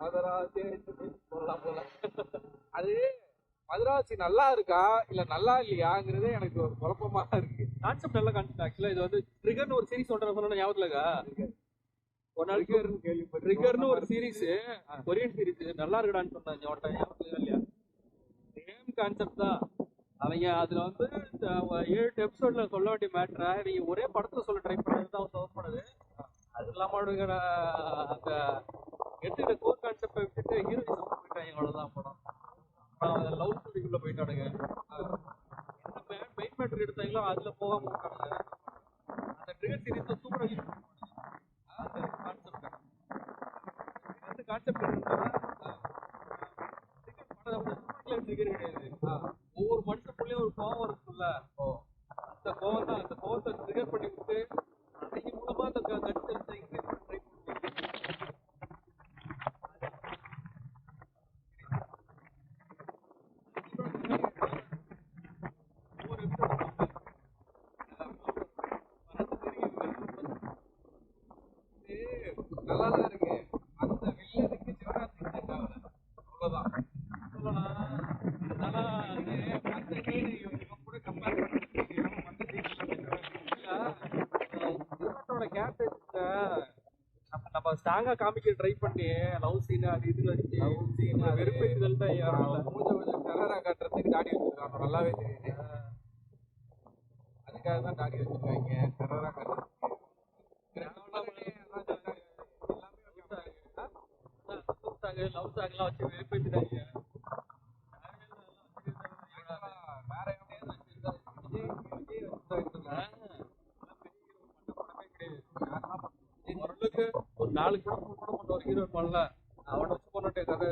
மதராசி போலாம் போலாம் அது மதராசி நல்லா இருக்கா இல்ல நல்லா இல்லையாங்கிறதே எனக்கு ஒரு குழப்பமா இருக்கு. கான்செப்ட் நல்ல கான்செப்ட் ஆக்சுவலா இது வந்து ட்ரிகர்னு ஒரு சீரிஸ் ஒன்று சொன்ன ஞாபகத்துல இருக்கா? ஒரு நாள் ட்ரிகர்னு ஒரு சீரிஸ் கொரியன் சீரிஸ் நல்லா இருக்குடான்னு சொன்னாங்க இருக்கா இல்லையா? சேம் கான்செப்ட் தான். அவங்க அதுல வந்து ஏழு எபிசோட்ல சொல்ல வேண்டிய மேட்ரை நீங்க ஒரே படத்துல சொல்ல ட்ரை பண்ணது தான் பண்ணது. அது இல்லாம அந்த எடுத்துக்கிட்ட கோர் கான்செப்டை விட்டுட்டு ஹீரோயிசம் போயிட்டாங்க அவ்வளவுதான் படம் லவ் ஸ்டோரிக்குள்ள போயிட்டானுங்க. என்ன மெயின் மேட்டர் எடுத்தாங்களோ அதுல போகாம விட்டானுங்க அந்த ட்ரிகர் சீரிஸ் சூப்பரா யூஸ் அந்த கான்செப்ட் இந்த கான்செப்ட் ட்ரிகர் கிடையாது. ஒவ்வொரு மனுஷனுக்குள்ளேயும் ஒரு கோவம் இருக்குல்ல அந்த கோவம் தான் அந்த கோவத்தை ட்ரிகர் பண்ணி விட்டு நல்லா தான் இருக்கு. அந்த வில்லனுக்கு சிவகார்த்திக் செட் ஆகல அவ்வளவுதான். ஆனா அது அந்த கூட compare பண்ணிட்டு இவன் மத்த scene சிவனோட கேரக்டர் நம்ம நம்ம ஸ்ட்ராங்கா காமிக்க ட்ரை பண்ணி லவ் சீன் அது இது வச்சு scene, அது- வெறுப்பேற்றுதல் தான் யாரும் மூஞ்ச கொஞ்சம் டெரரா காட்டுறதுக்கு தாடி வச்சிருக்கான் அவன் நல்லாவே தெரியுது. அதுக்காக தான் தாடி வச்சிருக்காங்க டெரரா காட்டுறதுக்கு லவ் சாங்லாம் வச்சு வெறுப்பேற்றிட்டாங்க வேற ஓரளவுக்கு ஒரு நாலு கூட மூணு படம் ஒரு ஹீரோ பண்ணல அவனை வச்சு கொண்டுட்டே கதை